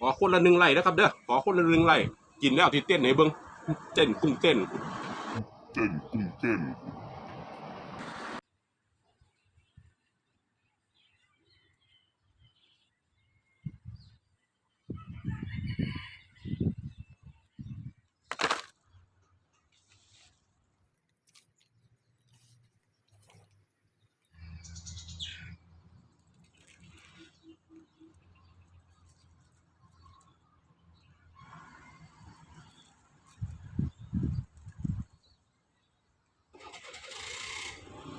ขอคนละหนึ่งไร่นะครับเด้อขอคนละหนึ่งไร่กินแล้วที่เต้นไหนเบิ้งเต้นกุ้งเต้นเต้นกุ้งเต้น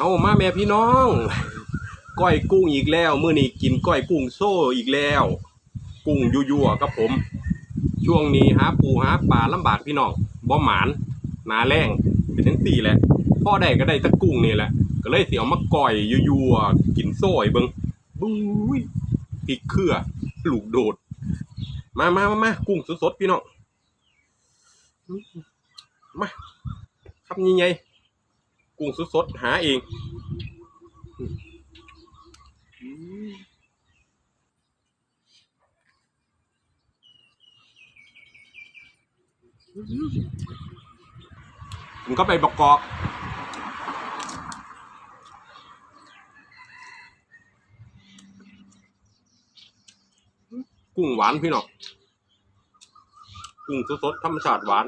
เอามาแม่พี่น้องก้อยกุ้งอีกแล้วเมื้อนี้กินก้อยกุ้งโซ่อีกแล้ว กุ้งยั่วๆครับผม ช่วงนี้หาปูหาปลาลำบากพี่น้องบ่หมานนาแรงเป็นทั้งสี่แหละพ่อได้ก็ได้ตะกุ้งนี่แหละ ก็เลยเสียวมาก้อยยั่วๆกินโซ่ไอ้เบิงบุ้ยพริกเครือลูกโดด มามามามากุ้งสดๆพี่น้องมาครับยังไง กุ้งสดๆหาเองผมก็ไปประกอบกุ้งหวานพี่น้องกุ้งสดๆธรรมชาติหวาน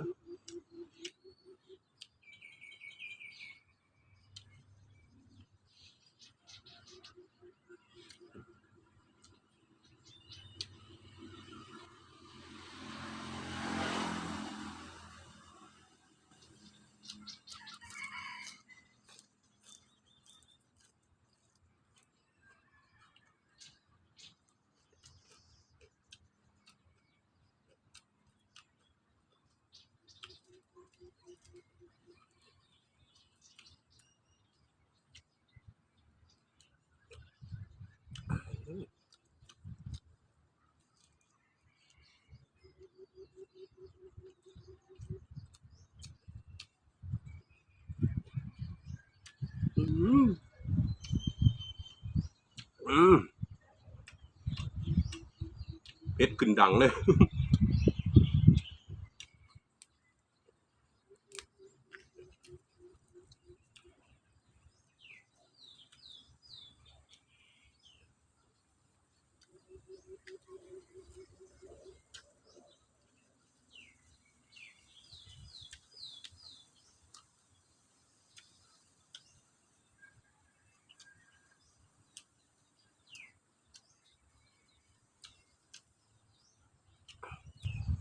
อืมอืม เอ็ดขึ้นดังเลย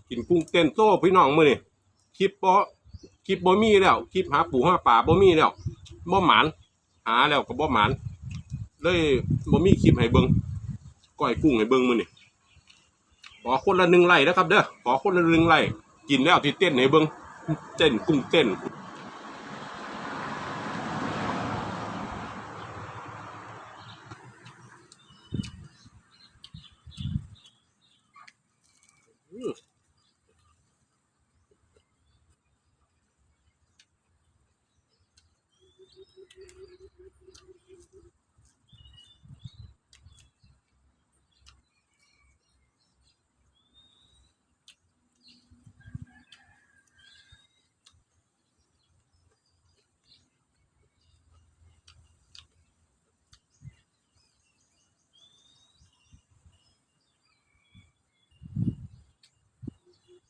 กินกุ้งเต้นโซ่พี่น้องมือนี่คลิปบ่คลิปบ่มีแล้วคลิปหาปูหาป่าบ่มีแล้วบ่หมานหาแล้วก็บ่หมานเลยบ่มีคลิปให้เบิ่งก้อยกุ้งให้เบิ่งมือนี่ขอคนละหนึ่งไล่นะครับเด้อขอคนละหนึ่งไล่กินแล้วที่เต้นให้เบิ่งเต้นกุ้งเต้น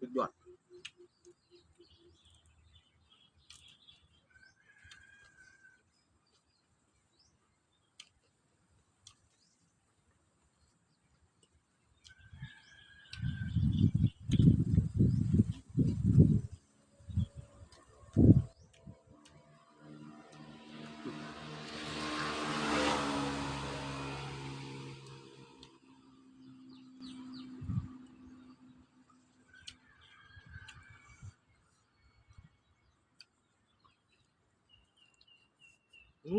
สุดยอด อื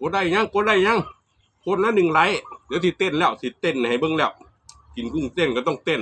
กดได้ยังกดได้ยังกดละหนึ่งไลค์เดี๋ยวสิเต้นแล้วสิเต้นให้เบิ่งแล้ว กินกุ้งเต้นก็ต้องเต้น